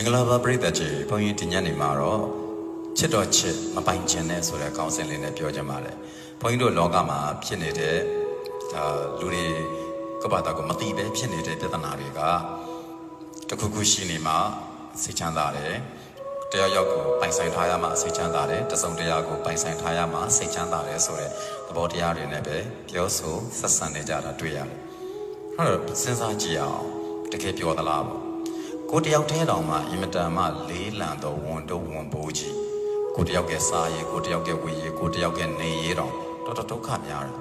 င်္ဂလာပါပရိသတ်ကြီးဘုန်းကြီးဒီညနေမှာတော့ချစ်တော်ချစ်မပိုင်ခြင်းနဲ့ဆိုတဲ့ခေါင်းစဉ်လေးနဲ့ပြောချင်ပါတယ်ဘုန်းကြီးတို့လောကမှာဖြစ်နေတဲ့အာလူတွေကပ္ပတာကိုမတိပဲဖြစ်နေတဲ့ပြဿနာတွေကတစ်ခုခုရှိနေမှစိတ်ချမ်းသာတယ်တရားရောက်ကိုပိုင်ဆိုင်ထားရမှစိတ်ချမ်းသာတယ်တစုံတရာကိုပိုင်ဆိုင်ထားရမှစိတ်ချမ်းသာတယ်ဆိုတဲ့သဘောတရားတွေနဲ့ပဲပြောဆိုဆက်ဆံနေကြတာတွေ့ရတယ်ဟုတ်တော့စဉ်းစားကြည့်အောင်တကယ်ပြောသလားပေါ့ ကိုတယောက်တည်းတောင်မှအင်မတန်မှလေးလံတော့ဝန်တော့ဝန်ပိုးကြီးကိုတယောက်ကစားရည်ကိုတယောက်ကဝေရည်ကိုတယောက်ကနေရည်တော့တော်တော်ဒုက္ခများတယ်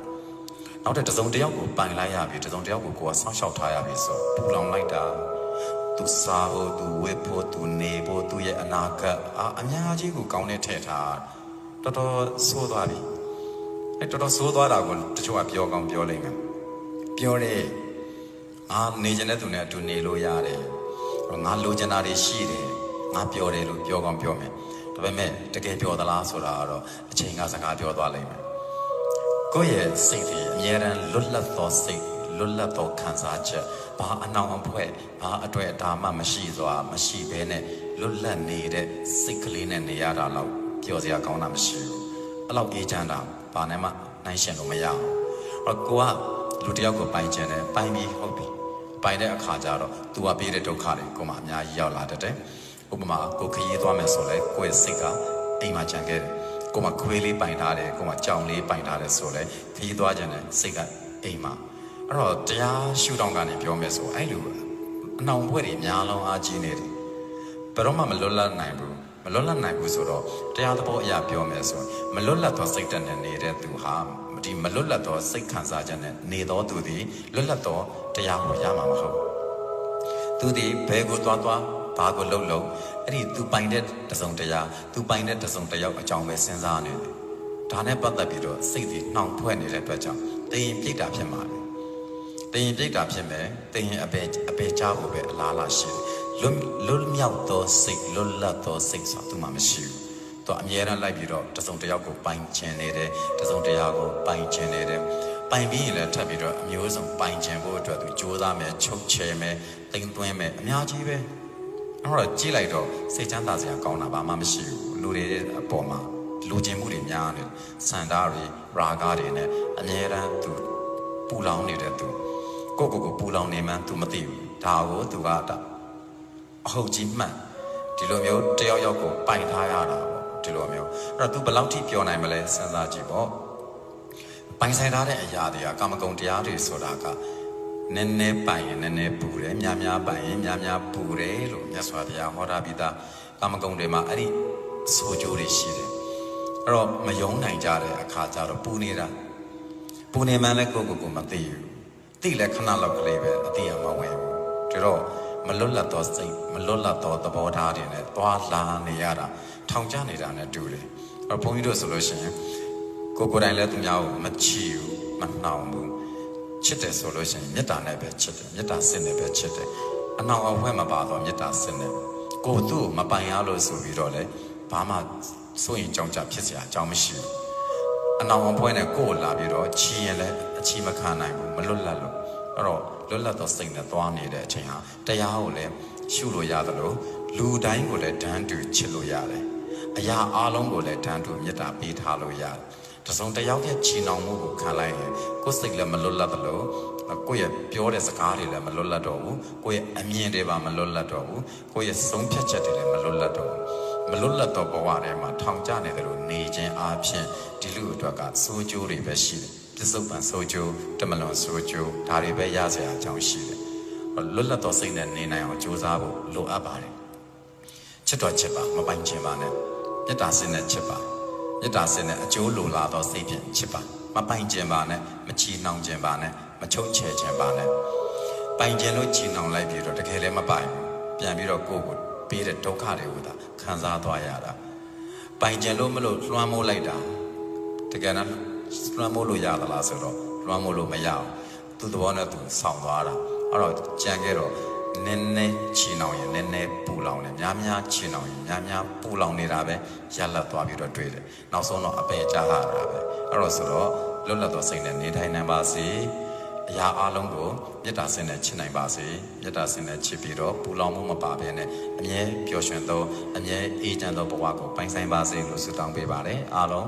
နောက်တဲ့တစ်စုံတစ်ယောက်ကိုပိုင်လိုက်ရပြီတစ်စုံတစ်ယောက်ကိုကိုယ်ကဆောင်းလျှောက်ထားရပြီဆိုပူလောင်လိုက်တာသူစားဖို့သူဝေဖို့သူနေဖို့သူရဲ့အနာဂတ်အာအများကြီးကိုကောင်းတဲ့ထည့်ထားတော်တော်ဆိုးသွားပြီအဲတော်တော်ဆိုးသွားတာကိုတချို့ကပြောကောင်းပြောလိမ့်မယ်ပြောတယ်အာနေချင်တဲ့သူနဲ့အတူနေလို့ရတယ် ငါလိုချင်တာတွေရှိတယ်ငါပြောတယ်လို့ပြောကောင်းပြောမယ်ဒါပေမဲ့တကယ်ပြောသလားဆိုတာကတော့အချိန်ကစကားပြောသွားလိမ့်မယ်ကိုယ့်ရဲ့စိတ်တွေအမြဲတမ်းလွတ်လပ်သောစိတ်လွတ်လပ်သောခံစားချက်ဘာအနှောင်အဖွဲဘာအတွေ့အတာမှမရှိစွာမရှိဘဲနဲ့လွတ်လပ်နေတဲ့စိတ်ကလေးနဲ့နေရတာတော့ပြောစရာကောင်းတာမရှိဘူးအဲ့လောက်အေးချမ်းတာဘာနဲ့မှနိုင်ရှင်လို့မရအောင်အဲ့တော့ကိုကလူတစ်ယောက်ကိုပိုင်ချင်တယ်ပိုင်ပြီးဟုတ်ပြီ ပိုင်တဲ့အခါကျတော့ तू ကပေးတဲ့ဒုက္ခတွေကိုမှအများကြီးရောက်လာတတ်တယ်။ဥပမာကိုခရီးသွားမယ်ဆိုလဲကိုယ့်ရဲ့စိတ်ကအိမ်မှာကြံခဲ့တယ်။ကိုယ်မှာခွေးလေးပိုင်ထားတယ်ကိုယ်မှာကြောင်လေးပိုင်ထားတယ်ဆိုလဲခရီးသွားခြင်းနဲ့စိတ်ကအိမ်မှာအဲ့တော့တရားရှုထောင့်ကနေပြောမယ်ဆိုအဲ့လိုအနှောင်ဘွဲ့တွေအများလုံးအားကြီးနေတယ်။ဘယ်တော့မှမလွတ်လပ်နိုင်ဘူးမ လွတ်လပ်နိုင်ဘူးဆိုတော့တရားသဘောအရာပြောမယ်ဆိုရင်မလွတ်လပ်သောစိတ်ဓာတ်နဲ့နေတဲ့သူဟာဒီမလွတ်လပ်သောစိတ်ခံစားချက်နဲ့နေသောသူသည်လွတ်လပ်သောတရားကိုရမှာမဟုတ်ဘူးသူဒီဘယ်ကိုသွားသွားဘာကိုလှုပ်လှုပ်အဲ့ဒီသူပိုင်တဲ့တစုံတရားသူပိုင်တဲ့တစုံတယောက်အကြောင်းပဲစဉ်းစားနေတယ်ဒါနဲ့ပတ်သက်ပြီးတော့စိတ်ဒီနှောင်ဖွဲ့နေတဲ့အတွက်ကြောင့်တင်ရင်ပြိတ်တာဖြစ်မှာတယ်တင်ရင်ပြိတ်တာဖြစ်မယ်တင်ရင်အပေအပေချဖို့ပဲအလားလားရှိတယ် လွတ်လွတ်မြောက်သောစိတ်လွတ်လပ်သောစိတ်ဆိုတာသူမှမရှိဘူးသူအမြဲတမ်းလိုက်ပြီးတော့တစုံတယောက်ကိုပိုင်ချင်နေတယ်တစုံတရာကိုပိုင်ချင်နေတယ်ပိုင်ပြီးရင်လည်းထပ်ပြီးတော့အမျိုးစုံပိုင်ချင်ဖို့အတွက်သူကြိုးစားမယ်ချုပ်ချယ်မယ်တိမ်သွင်းမယ်အများကြီးပဲအဲ့တော့ကြည့်လိုက်တော့စိတ်ချမ်းသာစရာကောင်းတာဘာမှမရှိဘူးလူတွေရဲ့အပေါ်မှာလူကျင်မှုတွေများနေတယ်စန္ဒာတွေရာဂတွေနဲ့အမြဲတမ်းသူပူလောင်နေတဲ့သူကိုယ့်ကိုယ်ကိုပူလောင်နေမှန်းသူမသိဘူးဒါကိုသူကဒါ အဟုတ်ကြီးမှန်ဒီလိုမျိုးတယောက်ယောက်ကိုပိုင်ထားရတာပေါ့ဒီလိုမျိုးအဲ့တော့ तू ဘယ်လောက်ထိပြောနိုင်မလဲစဉ်းစားကြည့်ပေါ့ပိုင်ဆိုင်ထားတဲ့အရာတွေကကာမဂုဏ်တရားတွေဆိုတာကနည်းနည်းပိုင်ရင်နည်းနည်းပူတယ်များများပိုင်ရင်များများပူတယ်လို့မြတ်စွာဘုရားဟောတာပြီးသားကာမဂုဏ်တွေမှာအဲ့ဒီဆိုကြိုးတွေရှိတယ်အဲ့တော့မယုံနိုင်ကြတဲ့အခါကျတော့ပူနေတာပူနေမှလည်းကိုယ့်ကိုယ်ကိုမသိဘူးသိလဲခဏလောက်ကလေးပဲအသိရမဝင်ဘူးဒါတော့ မလွတ်လပ်သောစိတ်မလွတ်လပ်သောသဘောထားတွေနဲ့သွားလာနေရတာထောင်ကျနေတာနဲ့တူတယ်အဲ့တော့ဘုန်းကြီးတို့ဆိုလို့ရှိရင်ကိုယ်ကိုယ်တိုင်လည်းသူများကိုမချီဘူးမနှောင်ဘူးချစ်တယ်ဆိုလို့ရှိရင်မေတ္တာနဲ့ပဲချစ်တယ်မေတ္တာစစ်နဲ့ပဲချစ်တယ်အနှောင်အဝဲမပါတော့မေတ္တာစစ်နဲ့ကိုယ်သူ့ကိုမပိုင်ရလို့ဆိုပြီးတော့လေဘာမှစိုးရင်ကြောင်းကြဖြစ်စရာအကြောင်းမရှိဘူးအနှောင်အဖွဲနဲ့ကိုယ်ကိုလာပြီးတော့ချီရင်လည်းအချီမခံနိုင်ဘူးမလွတ်လပ်လို့ အဲ့တော့လွတ်လပ်သောစိတ်နဲ့သွားနေတဲ့အချိန်ဟာတရားကိုလည်းရှုလို့ရတယ်လို့လူတိုင်းကိုလည်းတန်းတူချစ်လို့ရတယ်အရာအလုံးကိုလည်းတန်းတူမေတ္တာပေးထားလို့ရတယ်တစုံတစ်ယောက်ရဲ့ချီနှောင်မှုကိုခံလိုက်ရင်ကိုယ်စိတ်လည်းမလွတ်လပ်တယ်လို့ကိုယ့်ရဲ့ပြောတဲ့စကားတွေလည်းမလွတ်လပ်တော့ဘူးကိုယ့်ရဲ့အမြင်တွေပါမလွတ်လပ်တော့ဘူးကိုယ့်ရဲ့ဆုံးဖြတ်ချက်တွေလည်းမလွတ်လပ်တော့ဘူးမလွတ်လပ်တော့ဘဝထဲမှာထောင်ကျနေတယ်လို့နေခြင်းအပြင်ဒီလူအတွက်ကစိုးကျိုးတွေပဲရှိတယ် ပြစ္ဆုတ်ပံစိုးကျိုးတမလွန်စိုးကျိုးဒါတွေပဲရစရာအကြောင်းရှိတယ်လွတ်လပ်သောစိတ်နဲ့နေနိုင်အောင်ကြိုးစားဖို့လိုအပ်ပါတယ်ချစ်တော်ချစ်ပါမပိုင်ခြင်းပါနဲ့မေတ္တာစင်နဲ့ချစ်ပါမေတ္တာစင်နဲ့အကျိုးလိုလာသောစိတ်ဖြင့်ချစ်ပါမပိုင်ခြင်းပါနဲ့မချီနှောင်ခြင်းပါနဲ့မချုပ်ချယ်ခြင်းပါနဲ့ပိုင်ခြင်းလို့ချီနှောင်လိုက်ပြီးတော့တကယ်လည်းမပိုင်ဘူးပြန်ပြီးတော့ကိုယ့်ကိုပေးတဲ့ဒုက္ခတွေကိုသာခံစားသွားရတာပိုင်ခြင်းလို့မလို့လွှမ်းမိုးလိုက်တာတကယ်တော့ လွှမ်းမိုးလို့ရသလားဆိုတော့လွှမ်းမိုးလို့မရအောင်သူ့သဘောနဲ့သူဆောင်းသွားတာအဲ့တော့ကြံခဲ့တော့နည်းနည်းချီနှောင်ရင်နည်းနည်းပူလောင်တယ်များများချီနှောင်ရင်များများပူလောင်နေတာပဲရလက်သွားပြီးတော့တွေ့တယ်နောက်ဆုံးတော့အပယ်ကြားလာတာပဲအဲ့တော့ဆိုတော့လွတ်လပ်သောစိတ်နဲ့နေထိုင်နိုင်ပါစေအရာအလုံးကိုမေတ္တာစင်နဲ့ချစ်နိုင်ပါစေမေတ္တာစင်နဲ့ချစ်ပြီးတော့ပူလောင်မှုမပါဘဲနဲ့အမြဲပျော်ရွှင်သောအမြဲအေးချမ်းသောဘဝကိုပိုင်ဆိုင်ပါစေလို့ဆုတောင်းပေးပါတယ်အားလုံး